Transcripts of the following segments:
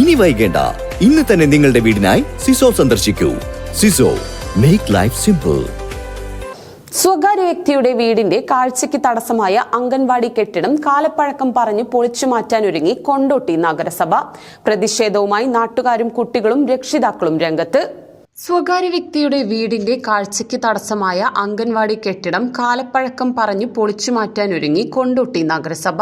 ഇനി വൈകേണ്ട. ഇന്ന് തന്നെ നിങ്ങളുടെ വീടിനായി സിസോ സന്ദർശിക്കൂ. സിസോ മേക്ക് ലൈഫ് സിമ്പിൾ സ്വകാര്യ വ്യക്തിയുടെ വീടിന്റെ കാഴ്ചയ്ക്ക് തടസ്സമായ അംഗൻവാടി കെട്ടിടം കാലപ്പഴക്കം പറഞ്ഞ് പൊളിച്ചു മാറ്റാനൊരുങ്ങി കൊണ്ടോട്ടി നഗരസഭ. പ്രതിഷേധവുമായി നാട്ടുകാരും കുട്ടികളും രക്ഷിതാക്കളും രംഗത്ത്. സ്വകാര്യ വ്യക്തിയുടെ വീടിന്റെ കാഴ്ചയ്ക്ക് തടസ്സമായ അംഗൻവാടി കെട്ടിടം കാലപ്പഴക്കം പറഞ്ഞു പൊളിച്ചു മാറ്റാനൊരുങ്ങി കൊണ്ടോട്ടി നഗരസഭ.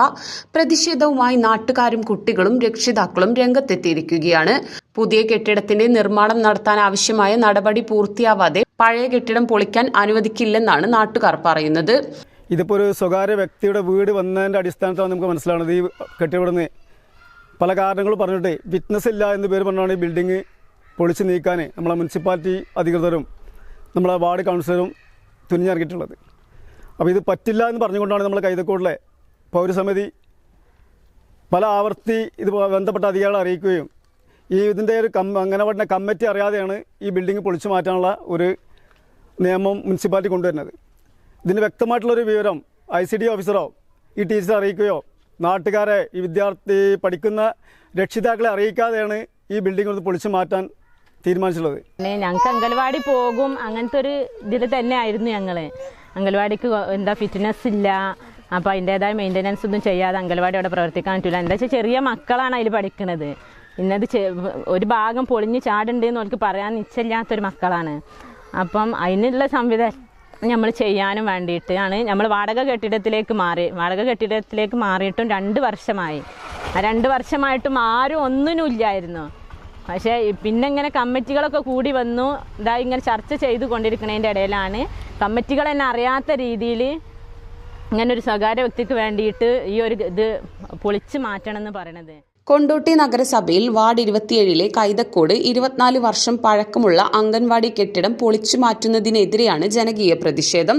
പ്രതിഷേധവുമായി നാട്ടുകാരും കുട്ടികളും രക്ഷിതാക്കളും രംഗത്തെത്തിയിരിക്കുകയാണ്. പുതിയ കെട്ടിടത്തിന്റെ നിർമ്മാണം നടത്താൻ ആവശ്യമായ നടപടി പൂർത്തിയാവാതെ പഴയ കെട്ടിടം പൊളിക്കാൻ അനുവദിക്കില്ലെന്നാണ് നാട്ടുകാർ പറയുന്നത്. ഇതിപ്പോ ഒരു സ്വകാര്യ വ്യക്തിയുടെ വീട് വന്നതിന്റെ അടിസ്ഥാനത്തിലാണ് നമുക്ക് മനസ്സിലാവുന്നത്. ഈ കെട്ടിടം പല കാരണങ്ങളും പറഞ്ഞിട്ട് വിറ്റ്നസ് ഇല്ല എന്ന് പേര് പറഞ്ഞാണ് ഈ ബിൽഡിങ് പൊളിച്ച് നീക്കാൻ നമ്മളെ മുനിസിപ്പാലിറ്റി അധികൃതരും നമ്മളെ വാർഡ് കൗൺസിലറും തുനിഞ്ഞിറങ്ങിയിട്ടുള്ളത്. അപ്പോൾ ഇത് പറ്റില്ല എന്ന് പറഞ്ഞുകൊണ്ടാണ് നമ്മൾ കൈതക്കോടിലെ പൗരസമിതി പല ആവർത്തി ഇത് ബന്ധപ്പെട്ട അധികാരികളെ അറിയിക്കുകയും ഈ ഇതിന്റെ ഒരു കം അംഗനവാടിന്റെ കമ്മിറ്റി അറിയാതെയാണ് ഈ ബിൽഡിംഗ് പൊളിച്ചു മാറ്റാനുള്ള ഒരു നിയമം മുനിസിപ്പാലിറ്റി കൊണ്ടുവരുന്നത്. ഇതിന് വ്യക്തമായിട്ടുള്ളൊരു വിവരം ഐ സി ഡി ഓഫീസറോ ഈ ടീച്ചറെ അറിയിക്കുകയോ നാട്ടുകാരെ ഈ വിദ്യാർത്ഥി പഠിക്കുന്ന രക്ഷിതാക്കളെ അറിയിക്കാതെയാണ് ഈ ബിൽഡിംഗ് ഒന്ന് പൊളിച്ചു മാറ്റാൻ തീരുമാനിച്ചിട്ടുള്ളത്? ഞങ്ങൾക്ക് അംഗൻവാടി പോകും. അങ്ങനത്തെ ഒരു ഇതിൽ തന്നെ ആയിരുന്നു ഞങ്ങൾ അംഗൻവാടിക്ക് എന്താ ഫിറ്റ്നസ് ഇല്ല. അപ്പോൾ അതിന്റേതായ മെയിന്റനൻസ് ഒന്നും ചെയ്യാതെ അംഗൻവാടി അവിടെ പ്രവർത്തിക്കാൻ പറ്റില്ല എന്താ വെച്ചാൽ ചെറിയ മക്കളാണ് അതിൽ പഠിക്കുന്നത് ഇന്നത് ഒരു ഭാഗം പൊളിഞ്ഞ് ചാടുണ്ട് എന്ന് അവർക്ക് പറയാൻ നിശ്ചയില്ലാത്തൊരു മക്കളാണ്. അപ്പം അതിനുള്ള സംവിധാനം നമ്മൾ ചെയ്യാനും ആണ്. നമ്മൾ വാടക കെട്ടിടത്തിലേക്ക് മാറി. വാടക കെട്ടിടത്തിലേക്ക് മാറിയിട്ടും രണ്ട് വർഷമായി. ആ രണ്ട് വർഷമായിട്ടും ആരും ഒന്നിനും ഇല്ലായിരുന്നു. പക്ഷേ പിന്നെ ഇങ്ങനെ കമ്മിറ്റികളൊക്കെ കൂടി വന്നു. ഇതാ ഇങ്ങനെ ചർച്ച ചെയ്തു കൊണ്ടിരിക്കുന്നതിന്റെ ഇടയിലാണ്. കമ്മിറ്റികൾ തന്നെ അറിയാത്ത രീതിയിൽ ഇങ്ങനെ ഒരു സ്വകാര്യ വ്യക്തിക്ക് വേണ്ടിയിട്ട് ഈ ഒരു ഇത് പൊളിച്ചു മാറ്റണം എന്ന് പറയണത്. കൊണ്ടോട്ടി നഗരസഭയിൽ വാർഡ് ഇരുപത്തിയേഴിലെ കൈതക്കോട് ഇരുപത്തിനാല് വർഷം പഴക്കമുള്ള അംഗൻവാടി കെട്ടിടം പൊളിച്ചു മാറ്റുന്നതിനെതിരെയാണ് ജനകീയ പ്രതിഷേധം.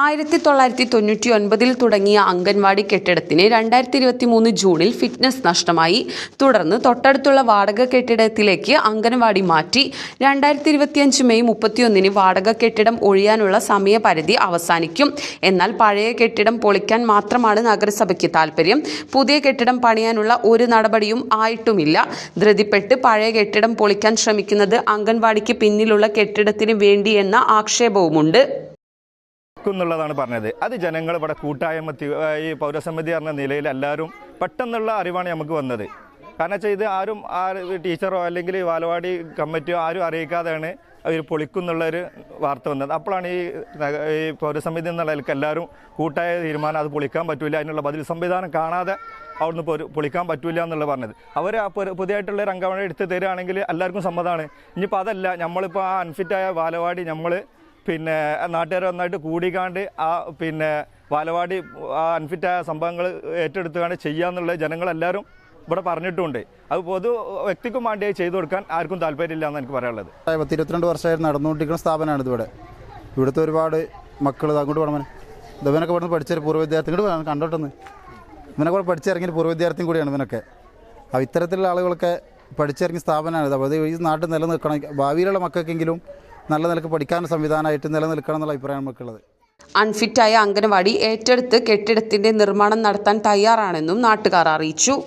ആയിരത്തി തൊള്ളായിരത്തി തൊണ്ണൂറ്റി ഒൻപതിൽ തുടങ്ങിയ അംഗൻവാടി കെട്ടിടത്തിന് രണ്ടായിരത്തി ഇരുപത്തി മൂന്ന് ജൂണിൽ ഫിറ്റ്നസ് നഷ്ടമായി. തുടർന്ന് തൊട്ടടുത്തുള്ള വാടക കെട്ടിടത്തിലേക്ക് അംഗൻവാടി മാറ്റി. രണ്ടായിരത്തി ഇരുപത്തിയഞ്ച് മെയ് മുപ്പത്തിയൊന്നിന് വാടക കെട്ടിടം ഒഴിയാനുള്ള സമയപരിധി അവസാനിക്കും. എന്നാൽ പഴയ കെട്ടിടം പൊളിക്കാൻ മാത്രമാണ് നഗരസഭയ്ക്ക് താൽപ്പര്യം പുതിയ കെട്ടിടം പണിയാനുള്ള ഒരു നടപടിയും ആയിട്ടുമില്ല. ധൃതിപ്പെട്ട് പഴയ കെട്ടിടം പൊളിക്കാൻ ശ്രമിക്കുന്നത് അംഗൻവാടിക്ക് പിന്നിലുള്ള കെട്ടിടത്തിന് വേണ്ടിയെന്ന ആക്ഷേപവുമുണ്ട്. എന്നുള്ളതാണ് പറഞ്ഞത്. അത് ജനങ്ങൾ ഇവിടെ കൂട്ടായ്മ ഈ പൗരസമിതി എന്ന നിലയിൽ എല്ലാവരും പെട്ടെന്നുള്ള അറിവാണ് നമുക്ക് വന്നത്. കാരണം വെച്ചാൽ ഇത് ആരും ആ ടീച്ചറോ അല്ലെങ്കിൽ വാലവാടി കമ്മിറ്റിയോ ആരും അറിയിക്കാതെയാണ് അവർ പൊളിക്കുന്നുള്ളൊരു വാർത്ത വന്നത്. അപ്പോഴാണ് ഈ ഈ പൗരസമിതി എന്നുള്ള നിലയ്ക്ക് എല്ലാവരും കൂട്ടായ തീരുമാനം അത് പൊളിക്കാൻ പറ്റില്ല അതിനുള്ള ബദൽ സംവിധാനം കാണാതെ അവിടുന്ന് പൊളിക്കാൻ പറ്റില്ല എന്നുള്ളത് പറഞ്ഞത്. അവർ ആ പുതിയതായിട്ടുള്ള ഒരു അംഗമണി എടുത്ത് തരികയാണെങ്കിൽ എല്ലാവർക്കും സമ്മതമാണ് ഇനിയിപ്പോൾ അതല്ല നമ്മളിപ്പോൾ ആ അൺഫിറ്റായ വാലവാടി നമ്മൾ പിന്നെ നാട്ടുകാർ നന്നായിട്ട് കൂടിക്കാണ്ട് ആ പിന്നെ ബാലവാടി ആ അൺഫിറ്റായ സംഭവങ്ങൾ ഏറ്റെടുത്തുകൊണ്ട് ചെയ്യാന്നുള്ളത് ജനങ്ങളെല്ലാവരും ഇവിടെ പറഞ്ഞിട്ടുണ്ട്. അത് പൊതു വ്യക്തിക്കും വേണ്ടി ചെയ്തു കൊടുക്കാൻ ആർക്കും താല്പര്യമില്ല എന്ന് എനിക്ക് പറയാനുള്ളത്. പത്ത് ഇരുപത്തിരണ്ട് വർഷമായിട്ട് നടന്നുകൊണ്ടിരിക്കുന്ന സ്ഥാപനമാണ് ഇതിവിടെ. ഇവിടുത്തെ ഒരുപാട് മക്കൾ അങ്ങോട്ട് പോകണം ഇവനൊക്കെ ഇവിടെ നിന്ന് പഠിച്ച പൂർവ വിദ്യാർത്ഥി. ഇങ്ങോട്ട് വേണം കണ്ടോട്ടെന്ന്. ഇവനൊക്കെ ഇവിടെ പഠിച്ചിറങ്ങിയ പൂർവ വിദ്യാർത്ഥിയും കൂടിയാണ് ഇവനൊക്കെ. അപ്പോൾ ഇത്തരത്തിലുള്ള ആളുകളൊക്കെ പഠിച്ചിറങ്ങിയ സ്ഥാപനമാണ് അപ്പോൾ അത് ഈ നാട്ടിൽ നിലനിൽക്കണം. ഭാവിയിലുള്ള മക്കൾക്കെങ്കിലും നല്ല നിലയ്ക്ക് പഠിക്കാൻ സംവിധാനമായിട്ട് നിലനിൽക്കണം എന്നുള്ള അഭിപ്രായം നമുക്കുള്ളത് അൺഫിറ്റായ അംഗനവാടി ഏറ്റെടുത്ത് കെട്ടിടത്തിന്റെ നിർമ്മാണം നടത്താൻ തയ്യാറാണെന്നും നാട്ടുകാർ അറിയിച്ചു.